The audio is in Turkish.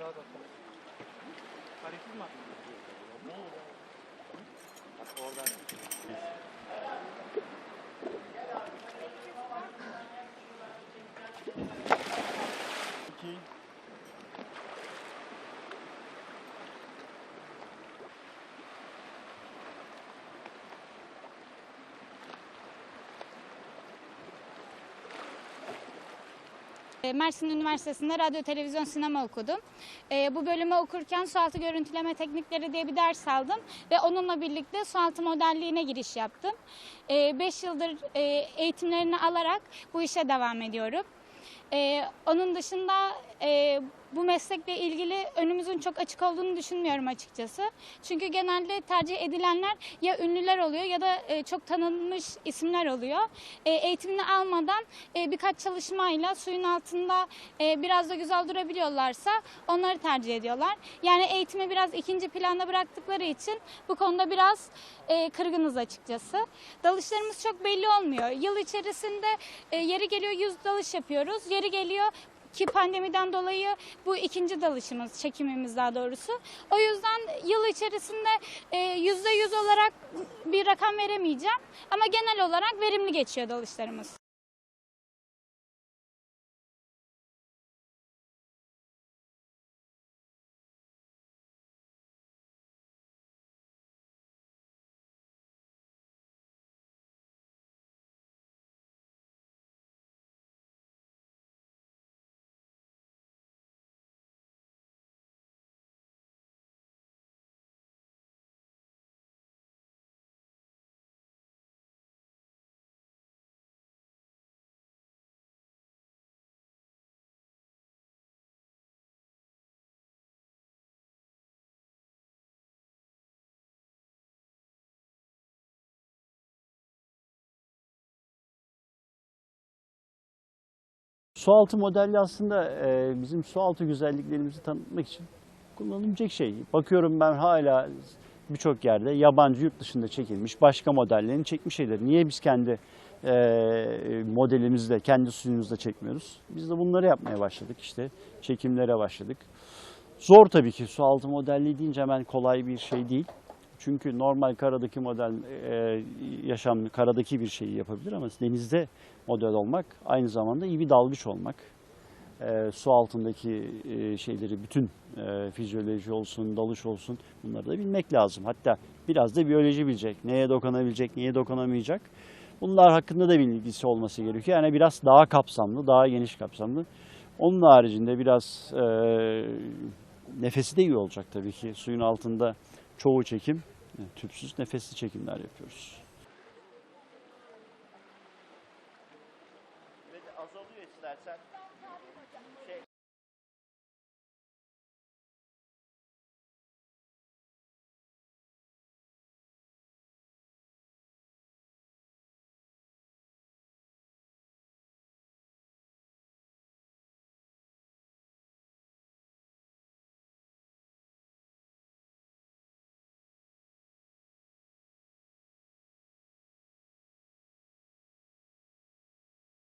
裏だとカリスマなんでけれども、あそ。Mersin Üniversitesi'nde radyo, televizyon, sinema okudum. E, bu bölümü okurken sualtı görüntüleme teknikleri diye bir ders aldım ve onunla birlikte sualtı modelliğine giriş yaptım. 5 yıldır e, eğitimlerini alarak bu işe devam ediyorum. Onun dışında e, bu meslekle ilgili önümüzün çok açık olduğunu düşünmüyorum açıkçası. Çünkü genelde tercih edilenler ya ünlüler oluyor ya da e, çok tanınmış isimler oluyor. E, eğitimini almadan e, birkaç çalışmayla suyun altında e, biraz da güzel durabiliyorlarsa onları tercih ediyorlar. Yani eğitimi biraz ikinci planda bıraktıkları için bu konuda biraz kırgınız açıkçası. Dalışlarımız çok belli olmuyor. Yıl içerisinde yeri geliyor 100 dalış yapıyoruz. Yeri geliyor ki pandemiden dolayı bu ikinci dalışımız, çekimimiz daha doğrusu. O yüzden yıl içerisinde e, yüzde yüz olarak bir rakam veremeyeceğim. Ama genel olarak verimli geçiyor dalışlarımız. Sualtı modelli aslında e, bizim sualtı güzelliklerimizi tanıtmak için kullanılabilecek şey. Bakıyorum ben hala birçok yerde yabancı yurt dışında çekilmiş başka modellerini çekmiş şeyler. Niye biz kendi e, modelimizle, kendi suyumuzla çekmiyoruz? Biz de bunları yapmaya başladık işte. Çekimlere başladık. Zor tabii ki sualtı modelliği deyince hemen kolay bir şey değil. Çünkü normal karadaki model e, yaşam karadaki bir şeyi yapabilir ama denizde model olmak aynı zamanda iyi bir dalgıç olmak. E, su altındaki e, şeyleri bütün e, fizyoloji olsun, dalış olsun bunları da bilmek lazım. Hatta biraz da biyoloji bilecek. Neye dokunabilecek, neye dokunamayacak. Bunlar hakkında da bilgisi olması gerekiyor. Yani biraz daha kapsamlı, daha geniş kapsamlı. Onun haricinde biraz e, nefesi de iyi olacak tabii ki. Suyun altında çoğu çekim e, tüpsüz nefesli çekimler yapıyoruz. azalıyor istersen. Şey...